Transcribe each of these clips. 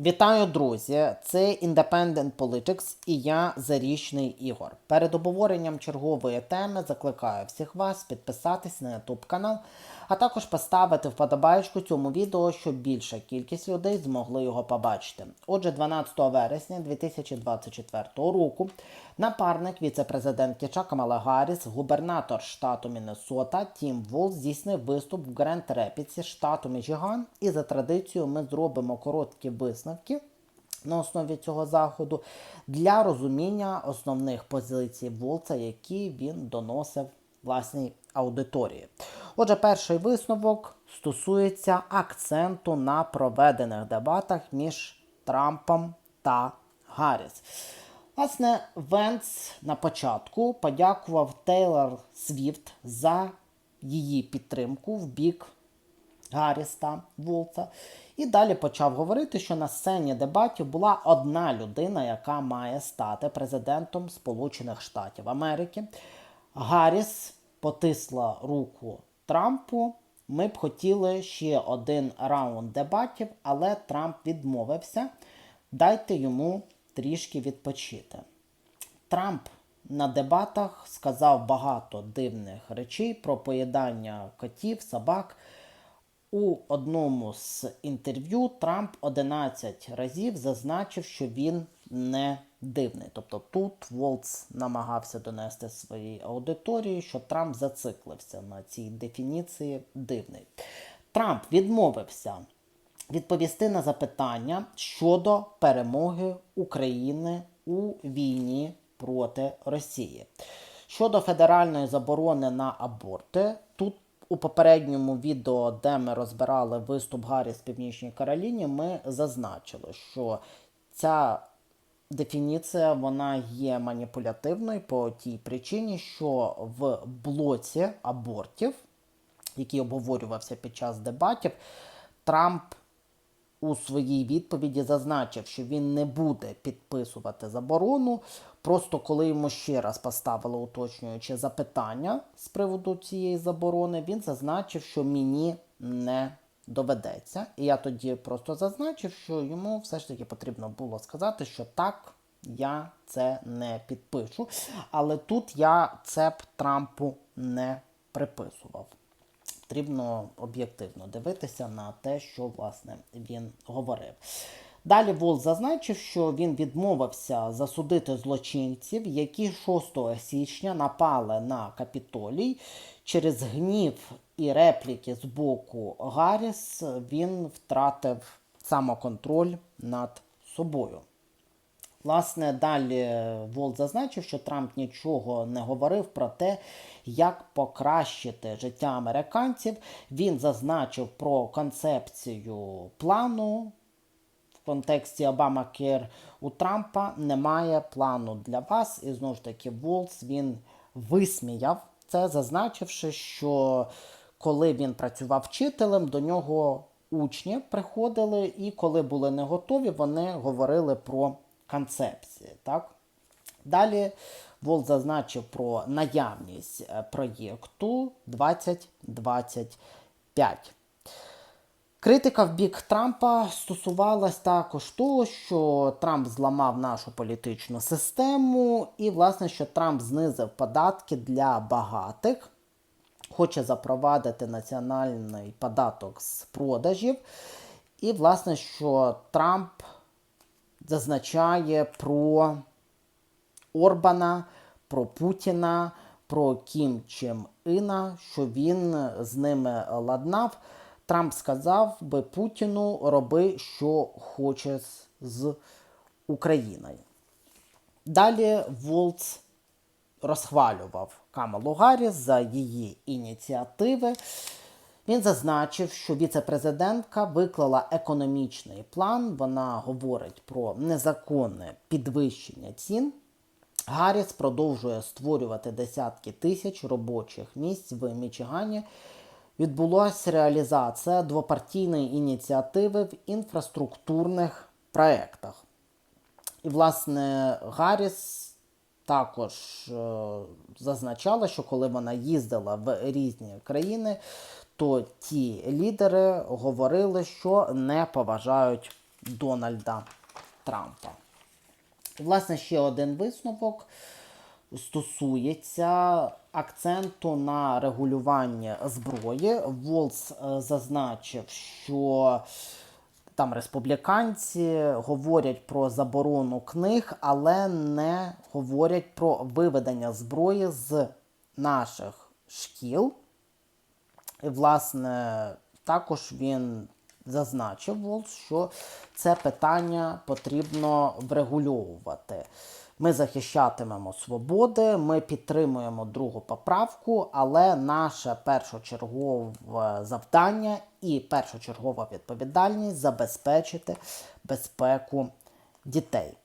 Вітаю, друзі! Це Independent Politics і я Зарічний Ігор. Перед обговоренням чергової теми закликаю всіх вас підписатись на YouTube канал, а також поставити вподобайку цьому відео, щоб більша кількість людей змогли його побачити. Отже, 12 вересня 2024 року напарник віце-президентки Камала Гарріс, губернатор штату Міннесота Тім Волс здійснив виступ в Гренд Репідсі, штату Мічиган. І за традицією ми зробимо короткі висновки на основі цього заходу для розуміння основних позицій Волца, які він доносив власній аудиторії. Отже, перший висновок стосується акценту на проведених дебатах між Трампом та Гарріс. Власне, Венц на початку подякував Тейлор Свіфт за її підтримку в бік Гарріс та Волца. І далі почав говорити, що на сцені дебатів була одна людина, яка має стати президентом Сполучених Штатів Америки. Гарріс потисла руку Трампу. Ми б хотіли ще один раунд дебатів, але Трамп відмовився. Дайте йому трішки відпочити. Трамп на дебатах сказав багато дивних речей про поїдання котів, собак. У одному з інтерв'ю Трамп 11 разів зазначив, що він не дивний. Тобто тут Волц намагався донести своїй аудиторії, що Трамп зациклився на цій дефініції дивний. Трамп відмовився відповісти на запитання щодо перемоги України у війні проти Росії. Щодо федеральної заборони на аборти, тут у попередньому відео, де ми розбирали виступ Гарріс в Північній Кароліні, ми зазначили, що ця дефініція вона є маніпулятивною по тій причині, що в блоці абортів, який обговорювався під час дебатів, Трамп у своїй відповіді зазначив, що він не буде підписувати заборону. Просто коли йому ще раз поставили уточнююче запитання з приводу цієї заборони, він зазначив, що мені не доведеться. І я тоді просто зазначив, що йому все ж таки потрібно було сказати, що так, я це не підпишу. Але тут я це б Трампу не приписував потрібно об'єктивно дивитися на те, що власне він говорив. Далі Волт зазначив, що він відмовився засудити злочинців, які 6 січня напали на капітолій. Через гнів і репліки з боку Гарріс він втратив самоконтроль над собою. Власне, далі Волт зазначив, що Трамп нічого не говорив про те, як покращити життя американців. Він зазначив про концепцію плану. В контексті Обама Кер у Трампа немає плану для вас. І знову ж таки, Волц він висміяв це, зазначивши, що коли він працював вчителем, до нього учні приходили, і коли були не готові, вони говорили про концепції. Так? Далі Волт зазначив про наявність е, проєкту 2025. Критика в бік Трампа стосувалась також того, що Трамп зламав нашу політичну систему, і, власне, що Трамп знизив податки для багатих, хоче запровадити національний податок з продажів. І, власне, що Трамп зазначає про Орбана, про Путіна, про Кім Чен Іна, що він з ними ладнав. Трамп сказав би Путіну роби, що хоче з Україною. Далі Волц розхвалював Камалу Гарріс за її ініціативи. Він зазначив, що віце-президентка виклала економічний план. Вона говорить про незаконне підвищення цін. Гарріс продовжує створювати десятки тисяч робочих місць в Мічигані. Відбулася реалізація двопартійної ініціативи в інфраструктурних проєктах. І, власне, Гарріс також е, зазначала, що коли вона їздила в різні країни, то ті лідери говорили, що не поважають Дональда Трампа. Власне, ще один висновок стосується акценту на регулювання зброї. Волс е, зазначив, що там республіканці говорять про заборону книг, але не говорять про виведення зброї з наших шкіл. І, власне, також він зазначив що це питання потрібно врегульовувати. Ми захищатимемо свободи, ми підтримуємо другу поправку, але наше першочергове завдання і першочергова відповідальність забезпечити безпеку дітей.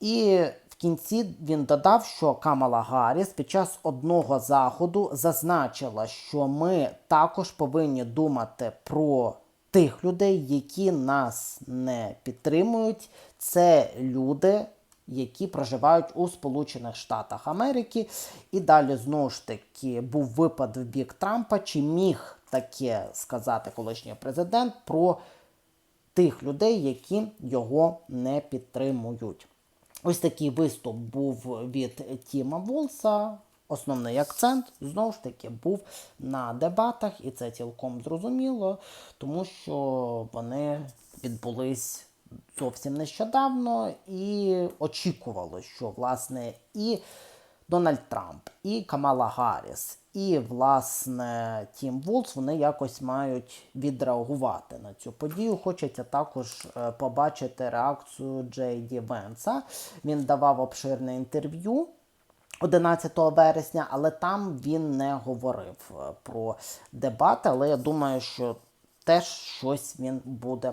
І в кінці він додав, що Камала Гарріс під час одного заходу зазначила, що ми також повинні думати про тих людей, які нас не підтримують. Це люди, які проживають у Сполучених Штатах Америки. І далі знову ж таки був випад в бік Трампа, чи міг таке сказати колишній президент про тих людей, які його не підтримують. Ось такий виступ був від Тіма Волса. Основний акцент знову ж таки був на дебатах, і це цілком зрозуміло, тому що вони відбулись зовсім нещодавно, і очікувало, що власне і Дональд Трамп, і Камала Гарріс, і власне Тім Волс вони якось мають відреагувати на цю подію. Хочеться також е, побачити реакцію Джей Ді Венса. Він давав обширне інтерв'ю. 11 вересня, але там він не говорив е, про дебати. Але я думаю, що теж щось він буде